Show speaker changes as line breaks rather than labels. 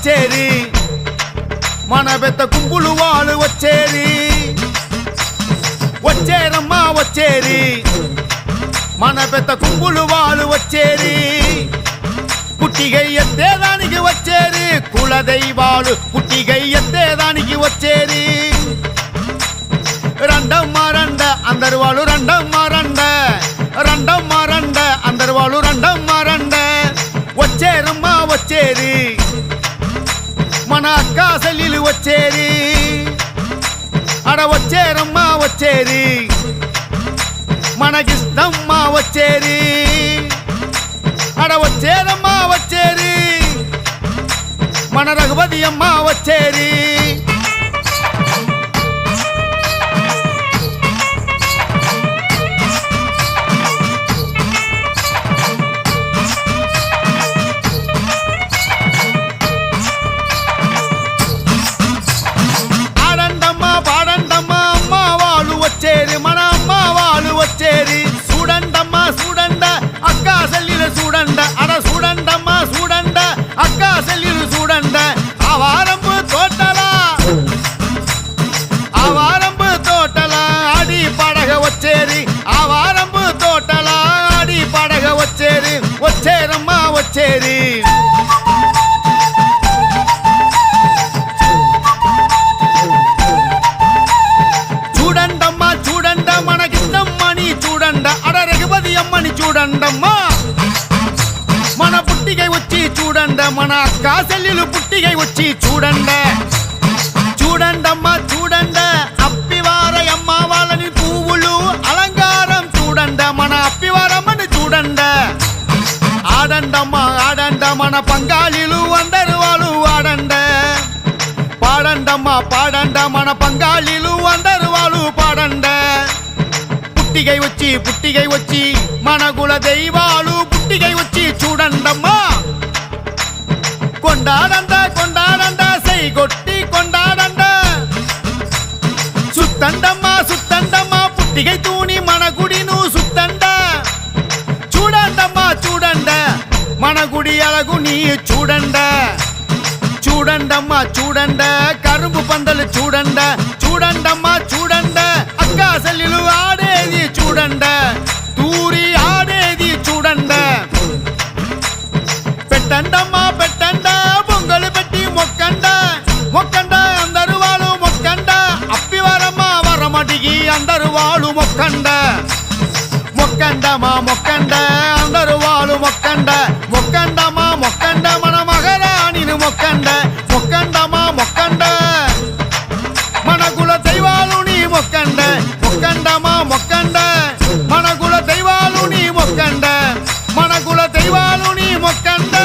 వచ్చేరమ్మా వచ్చేరి మన పెద్ద గుంపులు వాళ్ళు వచ్చేరి వచ్చేరమ్మా వచ్చేరి మన పెద్ద గుంపులు వాళ్ళు వచ్చేరి పుట్టిగై ఎత్తేదానికి వచ్చేరి కుల దైవాలు పుట్టిగై ఎత్తేదానికి వచ్చేరి రండమ్మ రండ అందరు వాళ్ళు రండమ్మ అక్క చెల్లెలు వచ్చేది. అడ వచ్చేరమ్మా వచ్చేది. మనకిస్తమ్మా వచ్చేది. అడ వచ్చేరమ్మా వచ్చేది. మన రఘుపతి అమ్మ వచ్చేది. చేరి. చూడండమ్మా చూడండ మనకిష్టమ్మని చూడండ. అడ రఘుపతి అమ్మని చూడండమ్మా. మన పుట్టిగై వచ్చి చూడండ. మన అక్క చెల్లెలు పుట్టిగై వచ్చి చూడండ. చూడండమ్మా చూ మన పంగాళీలు అందరు వాళ్ళు ఆడండ పాడండమ్మ పాడండ మన పంగాళీలు అందరు వాళ్ళు పాడండ పుట్టిగై వచ్చి పుట్టిగై వచ్చి మన కుల దైవాలు పుట్టిగై వచ్చి చూడండమ్మా కొండాడండ కొండాడండ மணகுடி அழகு நீ சூடண்ட. சூடண்டம்மா சூடண்ட. கரும்பு பந்தல் சூடண்ட. சூடண்டம்மா சூடண்ட. அக்கா செல்லிலு ஆடேதி சூடண்ட. தூரி ஆடேதி சூடண்ட. பெட்டண்டம்மா பெட்டண்ட. பொங்கல் பெட்டி மொக்கண்ட. மொக்கண்ட அந்தருவாளு மொக்கண்ட. அப்பி வரம்மா வரமாட்டிக்கு அந்தருவாளு மொக்கண்ட. மொக்கண்டமா மொக்கண்ட அந்தருவாளு மொக்கண்ட. నేను మొక్కండ మొక్కండమా మొక్కండ మన కుల దైవాలు నీ మొక్కండ మొక్కండమా మొక్కండ మన కుల దైవాలు నీ మొక్కండ మన కుల దైవాలు నీ మొక్కండ